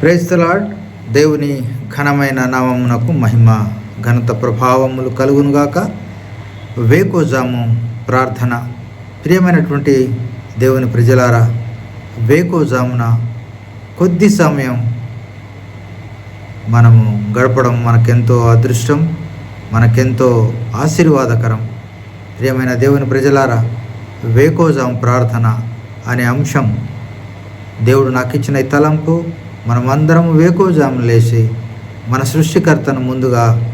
Praise the Lord దేవుని ఘనమైన నామమునకు మహిమ ఘనత ప్రభావములు కలుగునుగాక వేకోజాము ప్రార్థన. ప్రియమైనటువంటి దేవుని ప్రజలారా వేకోజామున కొద్ది సమయం మనము గడపడం మనకెంతో అదృష్టం మనకెంతో ఆశీర్వాదకరం. ప్రియమైన దేవుని ప్రజలారా వేకోజాం ప్రార్థన అనే అంశం దేవుడు నాకు ఇచ్చిన తలంపు మనమందరం వేకోజాము లేచి మన సృష్టికర్తను ముందుగా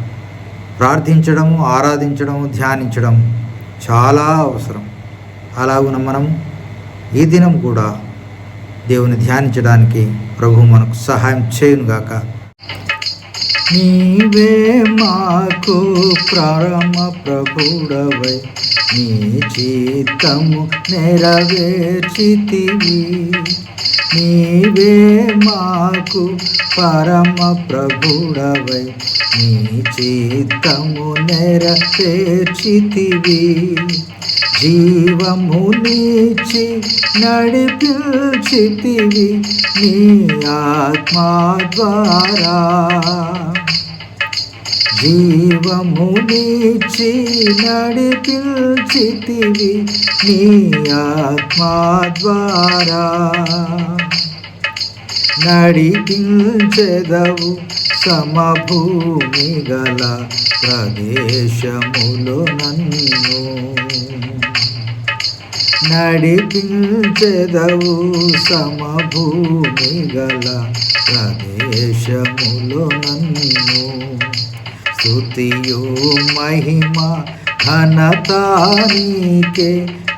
ప్రార్థించడము ఆరాధించడము ధ్యానించడం చాలా అవసరం. అలాగున మనం ఈ దినం కూడా దేవుని ధ్యానించడానికి ప్రభు మనకు సహాయం చేయునుగాక. నీవే మాకు ప్రారంభ ప్రభుడవై నీ చిత్తము నెరవేర్చితివి. నీవే మాకు పరమ ప్రభుడవై. నీ చిత్తము నెరవేర్చితివి. జీవము నీచి నడిపించితివి. నీ ఆత్మ ద్వారా జీవము నీచి నడిపించితివి నీ ఆత్మా ద్వారా. నడిపించెదవు సమభూమి గల ప్రదేశములు నన్ను. నడిపించెదవు సమభూమి గల ప్రదేశములు నన్ను. స్తుతియు మహిమ ఘనతానికే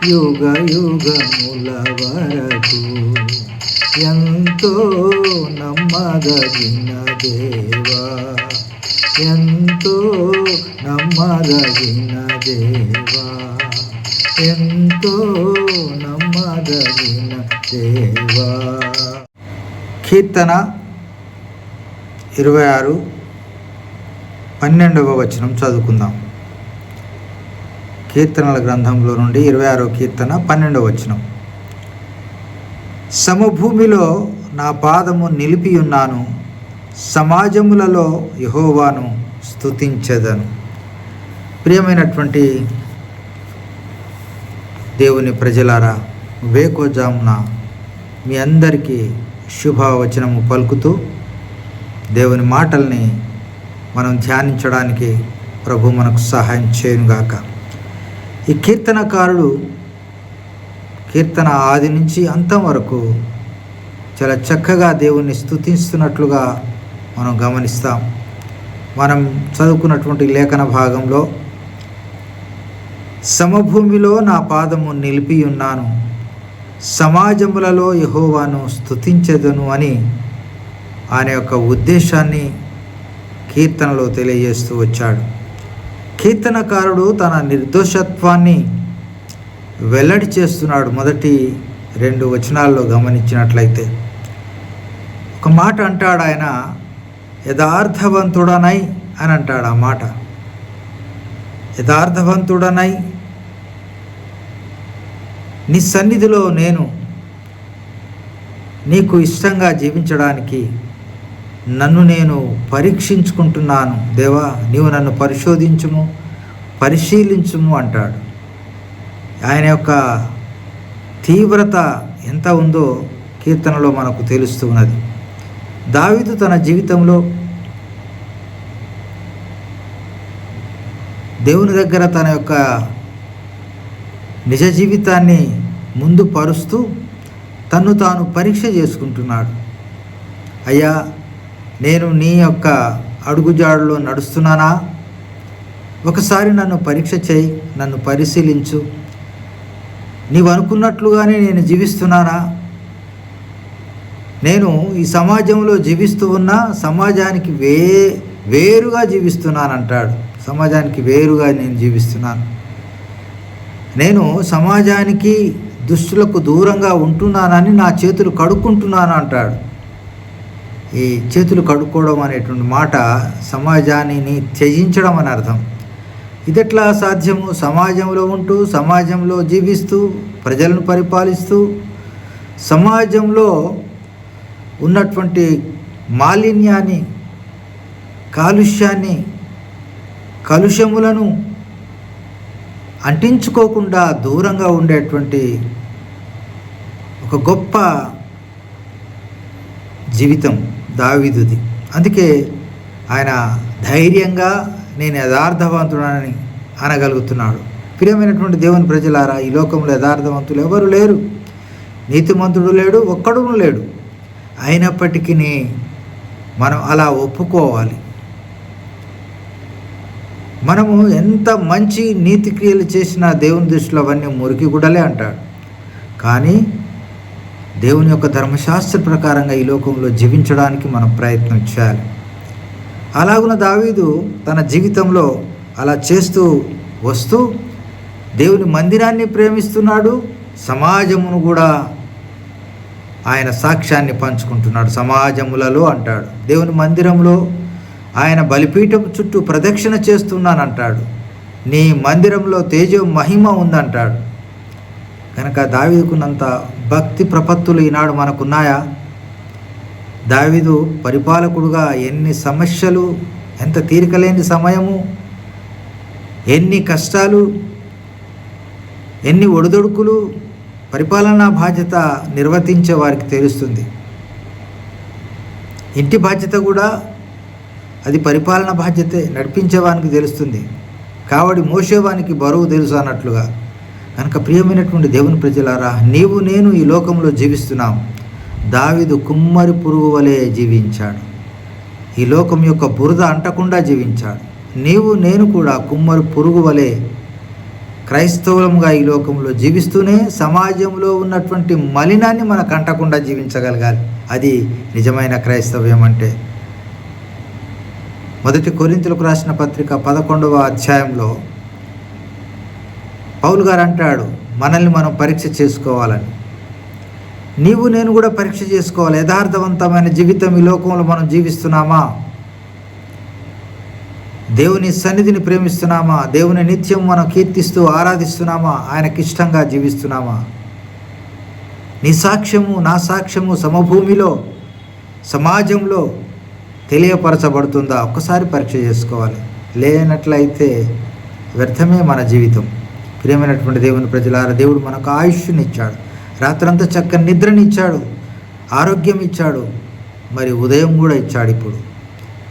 యుగ యుగముల వరకు ఎంతో నమ్మదగిన దేవా ఎంతో నమ్మదగిన దేవా ఎంతో నమ్మదగిన దేవా కీర్తన ఇరవై ఆరు పన్నెండవ వచనం చదువుకుందాం. కీర్తనల గ్రంథంలో నుండి ఇరవై ఆరో కీర్తన పన్నెండవ వచనం. సమభూమిలో నా పాదము నిలిపి ఉన్నాను సమాజములలో యహోవాను స్థుతించదను ప్రియమైనటువంటి దేవుని ప్రజలారా వేకోజామున మీ అందరికీ శుభవచనము పలుకుతూ దేవుని మాటల్ని మనం ధ్యానించడానికి ప్రభు మనకు సహాయం చేయనుగాక. ఈ కీర్తనకారుడు కీర్తన ఆది నుంచి అంతం వరకు చాలా చక్కగా దేవుణ్ణి స్థుతిస్తున్నట్లుగా మనం గమనిస్తాం. మనం చదువుకున్నటువంటి లేఖన భాగంలో సమభూమిలో నా పాదము నిలిపి ఉన్నాను సమాజములలో యహోవాను స్తుతించెదను అని ఆయన యొక్క ఉద్దేశాన్ని కీర్తనలో తెలియజేస్తూ వచ్చాడు. కీర్తనకారుడు తన నిర్దోషత్వాన్ని వెల్లడి చేస్తున్నాడు మొదటి రెండు వచనాల్లో గమనించినట్లయితే. ఒక మాట అంటాడు ఆయన యథార్థవంతుడనై అని అంటాడు ఆ మాట. యథార్థవంతుడనై నీ సన్నిధిలో నేను నీకు ఇష్టంగా జీవించడానికి నన్ను నేను పరీక్షించుకుంటున్నాను. దేవా నీవు నన్ను పరిశోధించుము పరిశీలించుము అంటాడు. ఆయన యొక్క తీవ్రత ఎంత ఉందో కీర్తనలో మనకు తెలుస్తూ ఉన్నది. దావిదు తన జీవితంలో దేవుని దగ్గర తన యొక్క నిజ జీవితాన్ని ముందు పరుస్తూ తన్ను తాను పరీక్ష చేసుకుంటున్నాడు. అయ్యా నేను నీ యొక్క అడుగుజాడులో నడుస్తున్నానా? ఒకసారి నన్ను పరీక్ష చేయి నన్ను పరిశీలించు. నీవు అనుకున్నట్లుగానే నేను జీవిస్తున్నానా? నేను ఈ సమాజంలో జీవిస్తూ ఉన్నా సమాజానికి వే వేరుగా జీవిస్తున్నానంటాడు. సమాజానికి వేరుగా నేను జీవిస్తున్నాను. నేను సమాజానికి దుష్టులకు దూరంగా ఉంటున్నానని నా చేతులు కడుక్కుంటున్నాను అంటాడు. ఈ చేతులు కడుక్కోవడం అనేటువంటి మాట సమాజాన్ని త్యజించడం అని అర్థం. ఇదెట్లా సాధ్యము? సమాజంలో ఉంటూ సమాజంలో జీవిస్తూ ప్రజలను పరిపాలిస్తూ సమాజంలో ఉన్నటువంటి మాలిన్యాన్ని కాలుష్యాన్ని కలుషములను అంటించుకోకుండా దూరంగా ఉండేటువంటి ఒక గొప్ప జీవితం. దావీదుది. అందుకే ఆయన ధైర్యంగా నేను యథార్థవంతుడని అనగలుగుతున్నాడు. ప్రియమైనటువంటి దేవుని ప్రజలారా ఈ లోకంలో యథార్థవంతులు ఎవరు లేరు? నీతిమంతుడు లేడు ఒక్కడు లేడు. అయినప్పటికీ మనం అలా ఒప్పుకోవాలి. మనము ఎంత మంచి నీతి క్రియలు చేసినా దేవుని దృష్టిలో అవన్నీ మురికి గుడలే అంటాడు. కానీ దేవుని యొక్క ధర్మశాస్త్ర ప్రకారంగా ఈ లోకంలో జీవించడానికి మనం ప్రయత్నం చేయాలి. అలాగున దావీదు తన జీవితంలో అలా చేస్తూ వస్తూ దేవుని మందిరాన్ని ప్రేమిస్తున్నాడు. సమాజమును కూడా ఆయన సాక్ష్యాన్ని పంచుకుంటున్నాడు. సమాజములలో అంటాడు. దేవుని మందిరంలో ఆయన బలిపీఠం చుట్టూ ప్రదక్షిణ చేస్తున్నానంటాడు. నీ మందిరంలో తేజో మహిమ ఉందంటాడు. కనుక దావీదుకున్నంత భక్తి ప్రపత్తులు ఈనాడు మనకున్నాయా? దావీదు పరిపాలకుడుగా ఎన్ని సమస్యలు ఎంత తీరికలేని సమయము ఎన్ని కష్టాలు ఎన్ని ఒడిదొడుకులు పరిపాలనా బాధ్యత నిర్వర్తించే వారికి తెలుస్తుంది. ఇంటి బాధ్యత కూడా అది పరిపాలన బాధ్యతే నడిపించేవానికి తెలుస్తుంది. కావడి మోసేవానికి బరువు తెలుసు అన్నట్లుగా. కనుక ప్రియమైనటువంటి దేవుని ప్రజలారా నీవు నేను ఈ లోకంలో జీవిస్తున్నాం దావిదు కుమ్మరి పురుగు వలె జీవించాడు. ఈ లోకం యొక్క బురద అంటకుండా జీవించాడు. నీవు నేను కూడా కుమ్మరి పురుగు వలె క్రైస్తవులంగా ఈ లోకంలో జీవిస్తూనే సమాజంలో ఉన్నటువంటి మలినాన్ని మనకు అంటకుండా జీవించగలగాలి. అది నిజమైన క్రైస్తవ్యం అంటే. మొదటి కొరింతలకు రాసిన పత్రిక పదకొండవ అధ్యాయంలో పౌలు గారు అంటాడు మనల్ని మనం పరీక్ష చేసుకోవాలని. నీవు నేను కూడా పరీక్ష చేసుకోవాలి. యథార్థవంతమైన జీవితం ఈ లోకంలో మనం జీవిస్తున్నామా? దేవుని సన్నిధిని ప్రేమిస్తున్నామా? దేవుని నిత్యం మనం కీర్తిస్తూ ఆరాధిస్తున్నామా? ఆయనకి ఇష్టంగా జీవిస్తున్నామా? నీ సాక్ష్యము నా సాక్ష్యము సమభూమిలో సమాజంలో తెలియపరచబడుతుందా? ఒక్కసారి పరీక్ష చేసుకోవాలి. లేనట్లయితే వ్యర్థమే మన జీవితం. ప్రియమైనటువంటి దేవుని ప్రజలారా దేవుడు మనకు ఆయుష్నిచ్చాడు రాత్రంతా చక్కని నిద్రనిచ్చాడు ఆరోగ్యం ఇచ్చాడు. మరి ఉదయం కూడా ఇచ్చాడు ఇప్పుడు.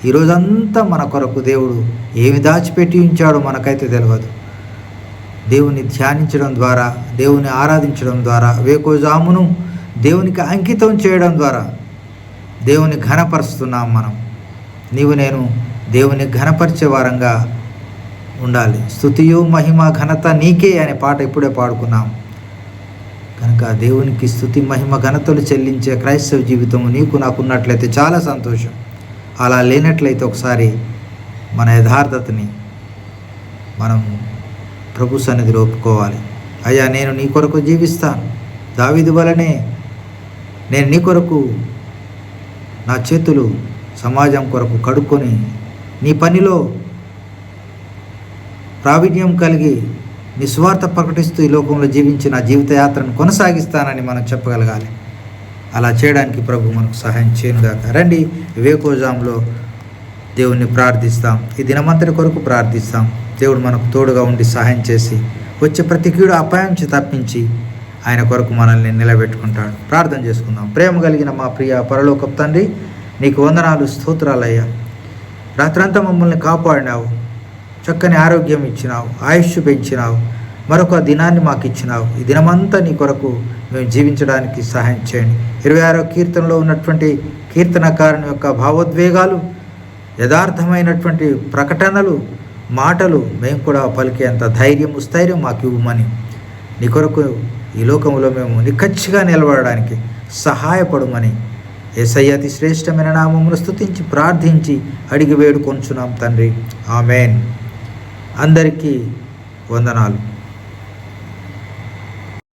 ఈరోజంతా మన కొరకు దేవుడు ఏమి దాచిపెట్టి ఉంచాడో మనకైతే తెలియదు దేవుని ధ్యానించడం ద్వారా దేవుని ఆరాధించడం ద్వారా వేకోజామును దేవునికి అంకితం చేయడం ద్వారా దేవుని ఘనపరుస్తున్నాం మనం. నీవు నేను దేవుని ఘనపరిచే వారంగా ఉండాలి. స్థుతియు మహిమ ఘనత నీకే అనే పాట ఇప్పుడే పాడుకున్నాం. కనుక దేవునికి స్థుతి మహిమ ఘనతలు చెల్లించే క్రైస్తవ జీవితం నీకు నాకు ఉన్నట్లయితే చాలా సంతోషం. అలా లేనట్లయితే ఒకసారి మన యథార్థతని మనం ప్రభు సన్నిధిలో ఒప్పుకోవాలి. అయ్యా నేను నీ కొరకు జీవిస్తాను. దావిది వలనే నేను నీ కొరకు నా చేతులు సమాజం కొరకు కడుక్కొని నీ పనిలో ప్రావీణ్యం కలిగి నిస్వార్థ ప్రకటిస్తూ ఈ లోకంలో జీవించి నా జీవితయాత్రను కొనసాగిస్తానని మనం చెప్పగలగాలి. అలా చేయడానికి ప్రభు మనకు సహాయం చేయనుగాక. రండి వివేకోజాంలో దేవుణ్ణి ప్రార్థిస్తాం. ఈ దినమంతటి కొరకు ప్రార్థిస్తాం. దేవుడు మనకు తోడుగా ఉండి సహాయం చేసి వచ్చే ప్రతి కీడు అపాయంచి తప్పించి ఆయన కొరకు మనల్ని నిలబెట్టుకుంటాడు. ప్రార్థన చేసుకుందాం. ప్రేమ కలిగిన మా ప్రియ పరలోకపు తండ్రి నీకు వందనాలు స్తోత్రాలయ్యా రాత్రంతా మమ్మల్ని కాపాడినావు. చక్కని ఆరోగ్యం ఇచ్చినావు ఆయుష్ పెంచినావు మరొక దినాన్ని మాకు ఇచ్చినావు. ఈ దినమంతా నీ కొరకు మేము జీవించడానికి సహాయం చేయండి. ఇరవై ఆరో కీర్తనలో ఉన్నటువంటి కీర్తనకారుని యొక్క భావోద్వేగాలు యథార్థమైనటువంటి ప్రకటనలు మాటలు మేము కూడా పలికేంత ధైర్యం స్థైర్యం మాకు ఇవ్వమని నీ కొరకు ఈ లోకంలో మేము నిక్కచ్చిగా నిలబడడానికి సహాయపడమని ఏసయ్య అతి శ్రేష్టమైన నామమును స్థుతించి ప్రార్థించి అడిగి వేడుకొంచున్నాం తండ్రి. ఆమెన్. అందరికీ వందనాలు.